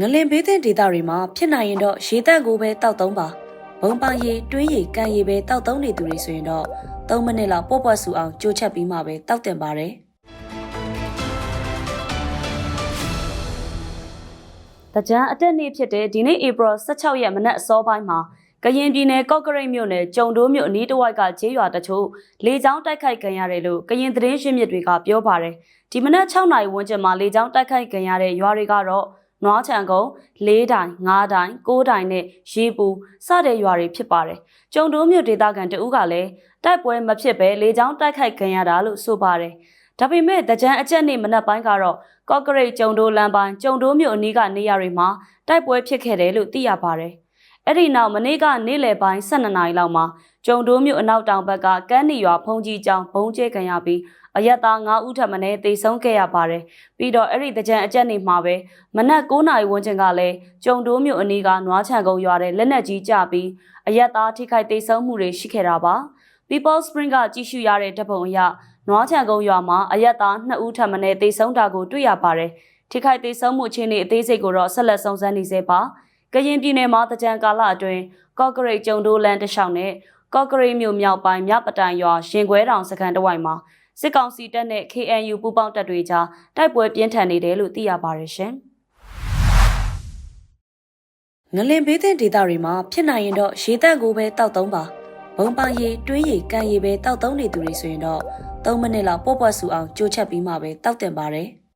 ငလင်ဘေးသင့်ဒေသတွေမှာဖြစ်နိုင်ရင်တော့ရေတက်ကိုပဲတောက်သုံးပါဘုံပန်းရေတွင်းရေကန်ရေပဲတောက်သုံးနေသူတွေဆိုရင်တော့3မိနစ်လောက်ပေါ့ပွက်ဆူအောင်ကြိုးချက်ပြီးမှပဲတောက်တင်ပါတယ်တကြံအတက်နေ့ဖြစ်တဲ့ဒီနေ့ဧပြီ16ရက်မနက်အစောပိုင်းမှာကရင်ပြည်နယ်ကော့ကရိတ်မြို့နယ်ကြုံတိုးမြို့အနီးတစ်ဝိုက်ကကျေးရွာတချို့လေကြောင်းတိုက်ခိုက်ခံရတယ်လို့ကရင်သတင်းရှင်းမြစ်တွေကပြောပါတယ်ဒီမနက်6နာရီဝန်းကျင်မှာလေကြောင်းတိုက်ခိုက်ခံရတဲ့ရွာတွေကတော့ နွားချံကုန်း၄တိုင်၅တိုင်၉တိုင်နဲ့ရေပူစတဲ့ရွာတွေဖြစ်ပါတယ်။ကျုံတိုးမြို့ဒေသခံတဦးကလည်းတိုက်ပွဲမဖြစ်ပဲလေကြောင်းတိုက်ခိုက်ခံရတာလို့ဆိုပါတယ်။ဒါပေမဲ့တကြံအကျက်နေ့မနက်ပိုင်းကတော့ကော့ကရိတ်ကျုံတိုးလမ်းပိုင်းကျုံတိုးမြို့အနီးကနေရာတွေမှာတိုက်ပွဲဖြစ်ခဲ့တယ်လို့သိရပါတယ်။ အဲ့ဒီနောက်မနေ့ကနေ့လယ်ပိုင်း12နာရီလောက်မှာကျုံတိုးမြို့အနောက်တောင်ဘက်ကကမ်းနီရွာဖုန်ကြီးကျောင်းဘုံကျဲခံရပြီးအရက်သား9ဦးထပ်မံတေဆုံးခဲ့ရပါတယ်။ပြီးတော့အဲ့ဒီတကြံအကျက်နေမှာပဲမနက်9နာရီဝန်းကျင်ကလည်းကျုံတိုးမြို့အနီးကနွားချံကုန်းရွာတဲ့လက်နက်ကြီးကျပြီးအရက်သားထိခိုက်တေဆုံးမှုတွေရှိခဲ့တာပါ။ People Spring ကကြည့်ရှုရတဲ့ဓာတ်ပုံအရနွားချံကုန်းရွာမှာအရက်သား2ဦးထပ်မံတေဆုံးတာကိုတွေ့ရပါတယ်။ထိခိုက်တေဆုံးမှုအခြေအနေအသေးစိတ်ကိုတော့ဆက်လက်စုံစမ်းနေသေးပါ။ ကရင်ပြည်နယ်မှာတကြံကာလအတွင်းကော့ကရိတ်ကျုံတိုးလန်တစ်လျှောက်နဲ့ကော့ကရိတ်မြို့မြောက်ပိုင်းမြပတိုင်ရွာရှင်ခွဲတောင်စခန်းတစ်ဝိုက်မှာစစ်ကောင်စီတပ်နဲ့ KNU ပူးပေါင်းတပ်တွေကြားတိုက်ပွဲပြင်းထန်နေတယ်လို့သိရပါတယ်ရှင်။ငလင်ဘေးသင့်ဒေသတွေမှာဖြစ်နိုင်ရင်တော့ရေတက်ကိုပဲတောက်သုံးပါ။ဘုံပန်းရေတွင်းရေကန်ရေပဲတောက်သုံးနေသူတွေဆိုရင်တော့3မိနစ်လောက်ပေါ့ပွက်ဆူအောင်ကြိုးချက်ပြီးမှပဲတောက်တင်ပါတယ်။